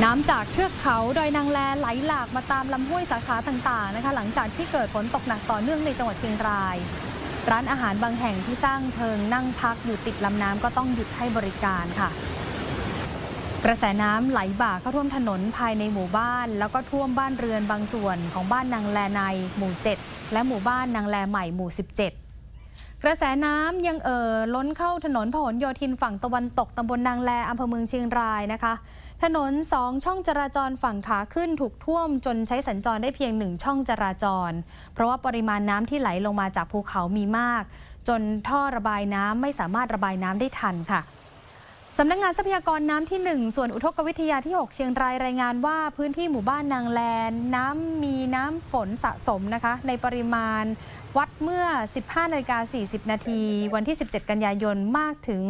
น้ำจากเทือกเขาดอยนางแลไหลหลากมาตามลำห้วยสาขาต่างๆนะคะ หลังจากที่เกิดฝนตกหนักต่อเนื่องในจังหวัดเชียงราย ร้านอาหารบางแห่งที่สร้างเพิงนั่งพักอยู่ติดลำน้ำก็ต้องหยุดให้บริการค่ะ กระแสน้ำไหลบ่าเข้าท่วมถนนภายในหมู่บ้าน แล้วก็ท่วมบ้านเรือนบางส่วนของบ้านนางแลในหมู่ 7 และหมู่บ้านนางแลใหม่หมู่ 17 กระแสน้ำยังเอ่อล้นเข้าถนนพหลโยธินฝั่งตะวันตกตำบลนางแลอำเภอเมืองเชียงรายนะคะ ถนนสองช่องจราจรฝั่งขาขึ้นถูกท่วมจนใช้สัญจรได้เพียงหนึ่งช่องจราจร เพราะว่าปริมาณน้ำที่ไหลลงมาจากภูเขามีมาก จนท่อระบายน้ำไม่สามารถระบายน้ำได้ทันค่ะ สำนักงงานทรัพยากรน้ำที่ 1 ส่วนอุทกวิทยาที่ 6 เชียงรายรายงานว่าพื้นที่หมู่บ้านนางแลนน้ำมีน้ำฝนสะสมนะคะ ในปริมาณวัดเมื่อ 15นาฬิกา40 นาที วันที่ 17 กันยายนมากถึง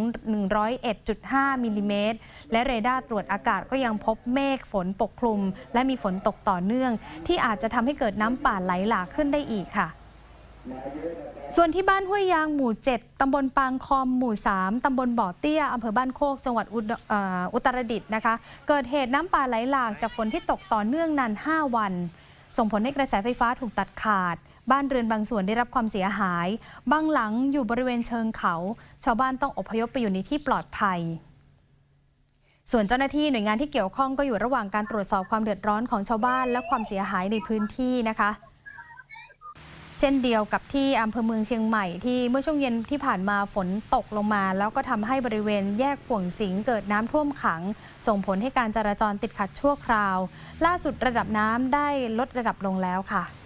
101.5มิลลิเมตร และเรดาร์ตรวจอากาศก็ยังพบเมฆฝนปกคลุม และมีฝนตกต่อเนื่อง ที่อาจจะทำให้เกิดน้ำป่าไหลหลากขึ้นได้อีกค่ะ ส่วนที่บ้านห้วยยางหมู่ 7 ตำบลปางคอมหมู่ 3 ตำบลบ่อเตี้ย อำเภอบ้านโคก จังหวัดอุตรดิตถ์นะคะ เกิดเหตุน้ำป่าไหลหลากจากฝนที่ตกต่อเนื่องนาน 5 วัน ส่งผลให้กระแสไฟฟ้าถูกตัดขาด บ้านเรือนบางส่วนได้รับความเสียหาย บางหลังอยู่บริเวณเชิงเขา ชาวบ้านต้องอพยพไปอยู่ในที่ปลอดภัยส่วนเจ้าหน้าที่หน่วยงานที่เกี่ยวข้องก็อยู่ระหว่างการตรวจสอบความเดือดร้อนของชาวบ้านและความเสียหายในพื้นที่นะคะ ช่นเดียวกับที่อำเภอเมืองเชียงใหม่ที่เมื่อช่วงเย็นที่ผ่านมาฝนตกลงมา แล้วก็ทำให้บริเวณแยกขวงสิงเกิดน้ำท่วมขัง ส่งผลให้การจราจรติดขัดชั่วคราว ล่าสุดระดับน้ำได้ลดระดับลงแล้วค่ะ